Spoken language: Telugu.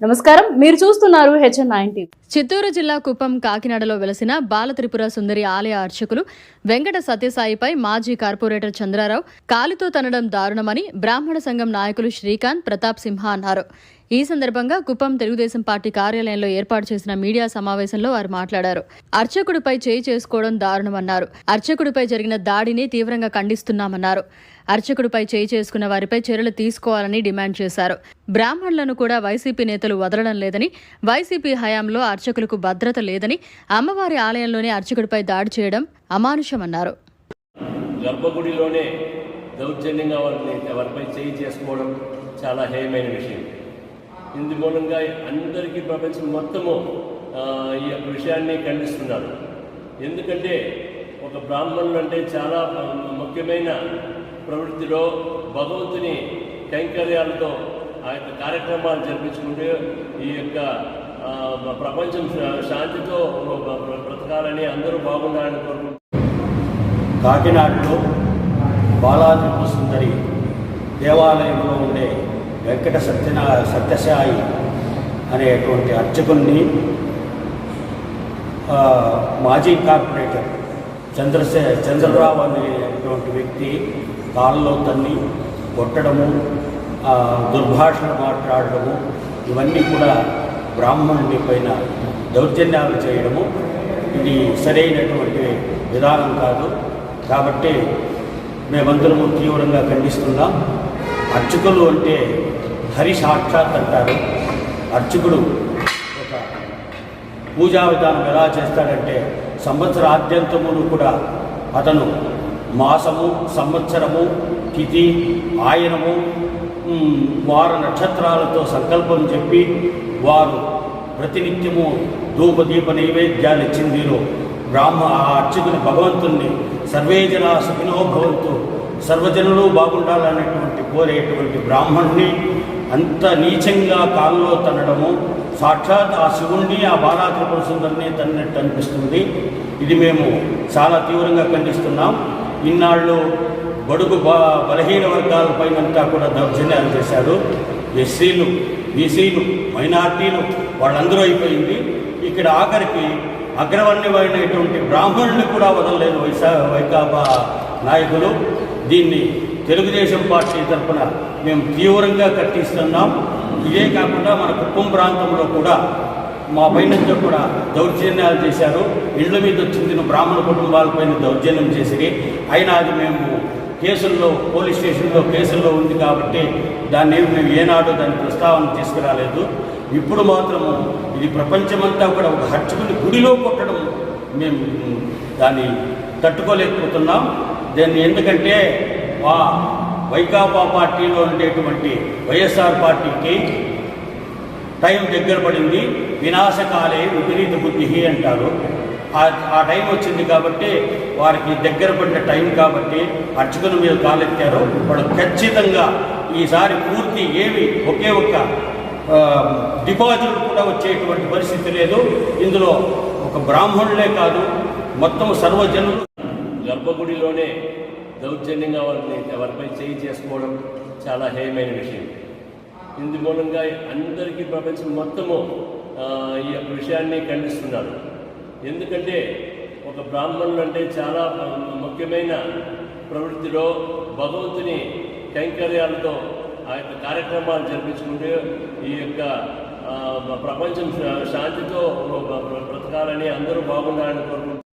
నమస్కారం. మీరు చూస్తున్నారు హెచ్ఎన్ నైన్టీ చిత్తూరు జిల్లా కుప్పం కాకినాడలో వెలసిన బాల త్రిపుర సుందరి ఆలయ అర్చకులు వెంకట సత్యసాయిపై మాజీ కార్పొరేటర్ చంద్రారావు కాలితో తనడం దారుణమని బ్రాహ్మణ సంఘం నాయకులు శ్రీకాంత్ ప్రతాప్ సింహ అన్నారు. ఈ సందర్భంగా కుప్పం తెలుగుదేశం పార్టీ కార్యాలయంలో ఏర్పాటు చేసిన మీడియా సమావేశంలో వారు మాట్లాడారు. అర్చకుడిపై చేయి చేసుకోవడం దారుణమన్నారు. అర్చకుడిపై జరిగిన దాడిని తీవ్రంగా ఖండిస్తున్నామన్నారు. అర్చకుడిపై చేయి చేసుకున్న వారిపై చర్యలు తీసుకోవాలని డిమాండ్ చేశారు. బ్రాహ్మణులను కూడా వైసీపీ నేతలు వదలడం లేదని వైసీపీ హయాంలో అర్చకులకు భద్రత లేదని అమ్మవారి ఆలయంలోనే అర్చకుడిపై దాడి చేయడం అమానుషమన్నారు. గర్భగుడిలోనే దౌర్జన్యంగా వారిని వారిపై చేయి చేసుకోవడం చాలా హేయమైన విషయం. ఇందు అందరికీ ప్రపంచం మొత్తము ఈ యొక్క విషయాన్ని ఖండిస్తున్నారు. ఎందుకంటే ఒక బ్రాహ్మణులు అంటే చాలా ముఖ్యమైన ప్రవృత్తిలో భగవంతుని కైంకర్యాలతో ఆ యొక్క కార్యక్రమాలు జరిపించుకుంటే ఈ యొక్క ప్రపంచం శా- శాంతితో బ్రతకాలని అందరూ బాగుండాలని కోరుకుంటున్నారు. కాకినాడలో బాలాత్రిపుర సుందరి దేవాలయంలో ఉండే వెంకట సత్యనా సత్యసాయి అనేటువంటి అర్చకుల్ని మాజీ కార్పొరేటర్ చంద్రశే చంద్రరావు అనేటువంటి వ్యక్తి కాళ్ళలో తన్ని కొట్టడము దుర్భాషలు దుర్భాషణ మాట్లాడడము ఇవన్నీ కూడా బ్రాహ్మణుడి పైన దౌర్జన్యాలు చేయడము ఇది సరైనటువంటి విధానం కాదు. కాబట్టి మేమందరము తీవ్రంగా ఖండిస్తున్నాం. అర్చకులు అంటే హరి సాక్షాత్ అంటారు. అర్చకుడు ఒక పూజా విధానం ఎలా చేస్తాడంటే సంవత్సర ఆద్యంతమును కూడా అతను మాసము సంవత్సరము తిథి ఆయనము వార నక్షత్రాలతో సంకల్పం చెప్పి వారు ప్రతినిత్యము ధూపదీప నైవేద్యాలు ఇచ్చిందిలో బ్రాహ్మ ఆ అర్చకుని భగవంతుణ్ణి సర్వే జనా సుఖినో భవంతు సర్వజనులు బాగుండాలనేటువంటి కోరేటువంటి బ్రాహ్మణుని అంత నీచంగా కాల్లో తనడము సాక్షాత్ ఆ శివుణ్ణి ఆ బాలాత్రిపుర సుందరిని తన్నట్టు అనిపిస్తుంది. ఇది మేము చాలా తీవ్రంగా ఖండిస్తున్నాం. ఇన్నాళ్ళు బడుగు బ బలహీన వర్గాలపైనంతా కూడా దౌర్జన్యాలు చేశారు. ఎస్సీలు బీసీలు మైనార్టీలు వాళ్ళందరూ అయిపోయింది. ఇక్కడ ఆఖరికి అగ్రవర్ణ్యమైనటువంటి బ్రాహ్మణుల్ని కూడా వదలలేదు వైసా వైకాపా నాయకులు దీన్ని తెలుగుదేశం పార్టీ తరఫున మేము తీవ్రంగా కట్టిస్తున్నాం. ఇదే కాకుండా మన కుప్పం ప్రాంతంలో కూడా మా పైన కూడా దౌర్జన్యాలు చేశారు. ఇళ్ళ మీద వచ్చిందిన బ్రాహ్మణ కుటుంబాలపైన దౌర్జన్యం చేసి అయినా అది మేము కేసుల్లో పోలీస్ స్టేషన్లో కేసుల్లో ఉంది కాబట్టి దాన్ని మేము ఏనాడు దాని ప్రస్తావన తీసుకురాలేదు. ఇప్పుడు మాత్రము ఇది ప్రపంచమంతా కూడా ఒక హర్చుకుని గుడిలో కొట్టడం మేము దాన్ని తట్టుకోలేకపోతున్నాం. దాన్ని ఎందుకంటే ఆ వైకాపా పార్టీలో ఉండేటువంటి వైఎస్ఆర్ పార్టీకి టైం దగ్గర పడింది. వినాశకాలే విపరీత బుద్ధి అంటారు. ఆ టైం వచ్చింది కాబట్టి వారికి దగ్గర పడిన టైం కాబట్టి అర్చకుల మీద కాలెత్తారు. వాళ్ళు ఖచ్చితంగా ఈసారి పూర్తి ఏమి ఒకే ఒక్క డిపాజిట్ కూడా వచ్చేటువంటి పరిస్థితి లేదు. ఇందులో ఒక బ్రాహ్మణులే కాదు మొత్తం సర్వజనులు గర్భగుడిలోనే దౌర్జన్యంగా వారిని వారిపై చేయి చేసుకోవడం చాలా హేయమైన విషయం. ఇందు మూలంగా అందరికీ ప్రపంచం మొత్తము ఈ యొక్క విషయాన్ని ఖండిస్తున్నారు. ఎందుకంటే ఒక బ్రాహ్మణులు అంటే చాలా ముఖ్యమైన ప్రవృత్తిలో భగవంతుని కైంకర్యాలతో ఆ యొక్క కార్యక్రమాలు జరిపించుకుంటే ఈ యొక్క ప్రపంచం శాంతితో బ్రతకాలని అందరూ బాగుండాలని కోరుకుంటున్నారు.